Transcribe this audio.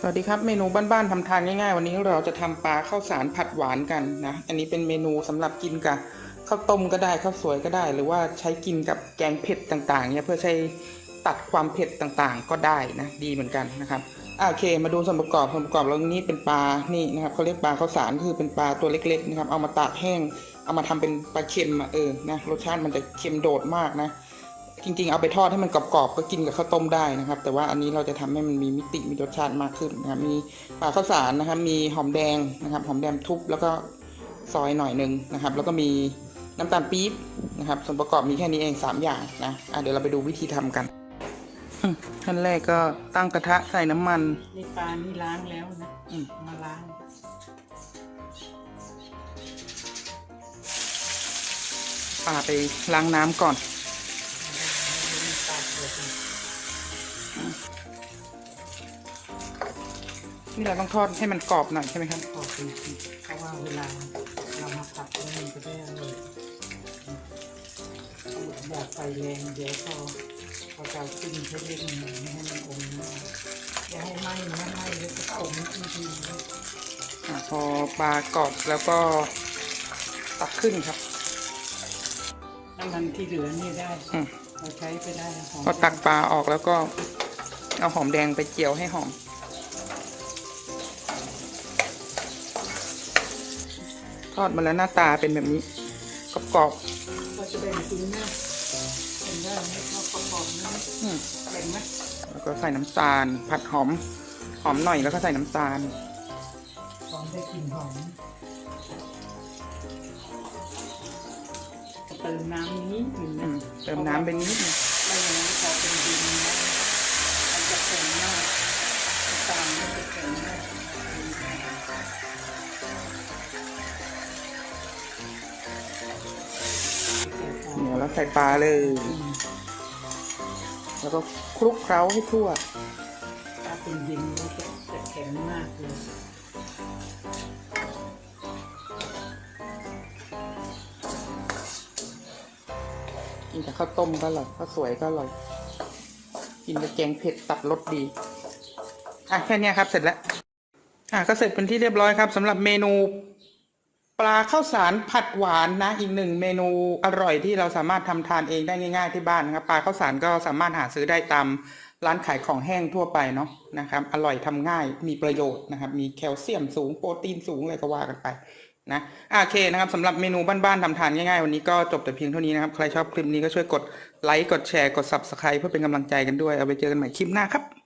สวัสดีครับเมนูบ้านๆทำทานง่ายๆ วันนี้เราจะทำปลาข้าวสารผัดหวานกันนะ อันนี้เป็นเมนูสำหรับกินกับข้าวต้มก็ได้ข้าวสวยก็ได้ หรือว่าใช้กินกับแกงเผ็ดต่างๆเนี่ยเพื่อใช้ตัดความเผ็ดต่างๆ ก็ได้นะดีเหมือนกันนะครับโอเค มาดูส่วนประกอบส่วนประกอบแล้วนี้เป็นปลานี่นะครับเขาเรียกปลาข้าวสารคือเป็นปลาตัวเล็ก ๆ นะครับ เอามาตากแห้ง เอามาทำเป็นปลาเค็มอะเออนะรสชาติมันจะเค็มโดดมากนะ จริง ๆ เอาไปทอดให้มันกรอบๆก็กินกับข้าวต้มได้นะครับ แต่ว่าอันนี้เราจะทำให้มันมีมิติมีรสชาติมากขึ้นนะครับมีปลาข้าวสารนะครับ มีหอมแดงนะครับ หอมแดงทุบแล้วก็ซอยหน่อยหนึ่งนะครับ แล้วก็มีน้ำตาลปี๊บนะครับ ส่วนประกอบมีแค่นี้เอง 3 อย่างนะอะเดี๋ยวเราไปดูวิธีทำกันอืมขั้นแรกก็ตั้งกระทะใส่น้ำมันนี่ปลานี่ล้างแล้วนะอืมมาล้างปลาไปล้างน้ำก่อนปลาเผือก นี่นี่เราต้องทอดให้มันกรอบหน่อยใช่ไหมครับพอเป็นเพราะว่าเวลาเรามาผัดแล้วมันจะได้อร่อยอย่าไฟแรงเดี๋ยวพอพอจะเอาขึ้นให้เล่นไม่ให้มันอมมากอย่าให้ไหม้นะไหม้แล้วจะอมทันทีอะพอปลากรอบแล้วก็ตักขึ้นครับน้ำ มันที่เหลือนี่ได้อืม เราใช้ไปได้หอมพอตักปลาออกแล้วก็เอาหอมแดงไปเจียวให้หอม ทอดมาแล้วหน้าตาเป็นแบบนี้กรอบก็จะแบ่งกินนะเป็นได้ไหมเขาประกอบนะๆอืมแบ่งไหมแล้วก็ใส่น้ำตาล ผัดหอม หอมหน่อยแล้วก็ใส่น้ำตาล หอมได้กลิ่นหอม ติมน้ำนิดหนึ่งอืนะมเติมน้ำไปนิดนึงไม่อย่างนั้นพอเป็นดินนะมันจะแข็งมากน้ำตาลมันจะแข็งมากเดี๋ยวเราใส่ปลาเลยอืมแล้วก็คลุกเคล้าให้ทั่ว ถ้าเป็นดินมันจะจะแข็งมากเลย กับข้าวต้มก็อร่อยข้าวสวยก็อร่อย กินกับแกงเผ็ดตัดรสดี อะแค่นี้ครับ เสร็จแล้ว อะก็เสร็จเป็นที่เรียบร้อยครับสำหรับเมนู ปลาข้าวสารผัดหวานนะ อีกหนึ่งเมนูอร่อยที่เราสามารถทำทานเองได้ง่าย ๆที่บ้านนะครับปลาข้าวสารก็สามารถหาซื้อได้ตามร้านขายของแห้งทั่วไปเนาะนะครับ อร่อยทำง่ายมีประโยชน์นะครับ มีแคลเซียมสูงโปรตีนสูงอะไรก็ว่ากันไป นะโอเคนะครับสำหรับเมนูบ้านๆทำทานง่ายๆ วันนี้ก็จบแต่เพียงเท่านี้นะครับ ใครชอบคลิปนี้ก็ช่วยกดไลค์กดแชร์กด subscribe เพื่อเป็นกำลังใจกันด้วย เอาไปเจอกันใหม่คลิปหน้าครับ